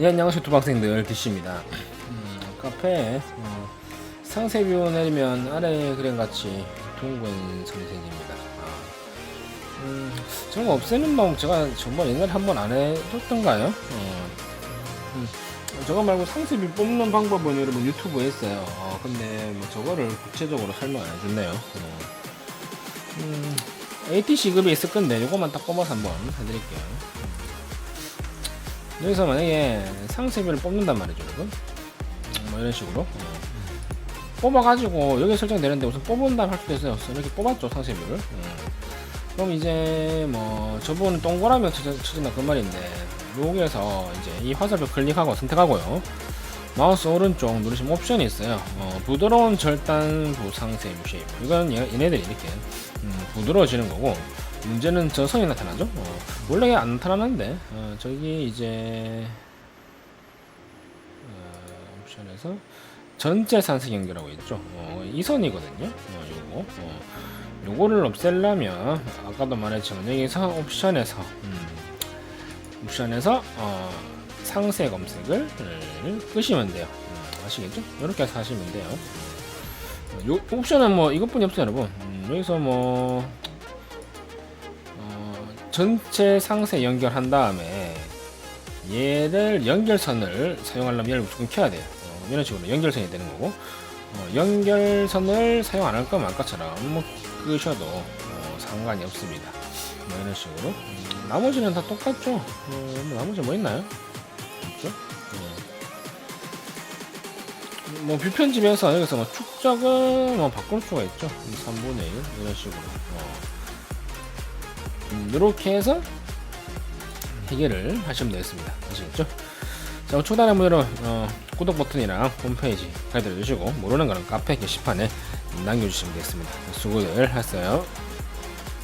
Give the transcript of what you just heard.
예, 안녕하세요. 두박생들 DC입니다. 음, 카페에 어, 상세뷰 내리면 아래 그림같이 둥근 상세입니다. 아, 음, 저거 없애는 방법 제가 저번 옛날에 한번 안 해줬던가요? 어, 음, 저거 말고 상세뷰 뽑는 방법은 여러분 유튜브에 있어요. 어, 근데 뭐 저거를 구체적으로 설명 안 해줬네요. 어, 음, AT 시급이 있을 건데 요거만 딱 뽑아서 한번 해드릴게요 여기서 만약에 상세비를 뽑는단 말이죠, 여러분. 뭐 이런 식으로. 어. 뽑아가지고 여기 설정되는데 우선 뽑은 다음 할 수도 있어요. 그래서 이렇게 뽑았죠, 상세비를. 어. 그럼 이제 뭐 저분은 동그라미 쳐져, 쳐진다 그 말인데 여기에서 이제 이 화살표 클릭하고 선택하고요. 마우스 오른쪽 누르시면 옵션이 있어요. 어, 부드러운 절단 부 상세부 쉐이프. 이건 얘, 얘네들이 이렇게 음, 부드러워지는 거고 문제는 저 선이 나타나죠. 어, 원래 안 나타나는데 어, 저기 이제 어, 옵션에서 전체 산색 연결하고 있죠. 어, 이 선이거든요. 어, 요거 어, 요거를 없애려면 아까도 말했지만 여기서 옵션에서 음, 옵션에서 어, 상세 검색을 음, 끄시면 돼요. 음, 아시겠죠? 이렇게 해서 하시면 돼요. 어, 요 옵션은 뭐 이것뿐이 없어요, 여러분. 음, 여기서 뭐 어, 전체 상세 연결한 다음에 얘를 연결선을 사용하려면 얘를 무조건 켜야 돼요. 어, 이런 식으로 연결선이 되는 거고 어, 연결선을 사용 안 할 거면 아까처럼 뭐 끄셔도 어, 상관이 없습니다. 뭐 이런 식으로 음, 나머지는 다 똑같죠. 어, 뭐 나머지 뭐 있나요? 없죠? 예. 뭐 뷰편집에서 여기서 뭐 축적은 뭐 바꿀 수가 있죠. 3분의 1 이런 식으로. 어. 음, 이렇게 해서 해결을 하시면 되겠습니다. 아시겠죠? 자, 단에 무료로 어, 구독 버튼이랑 홈페이지 가이드 주시고 모르는 거는 카페 게시판에 남겨주시면 되겠습니다. 수고들 하세요.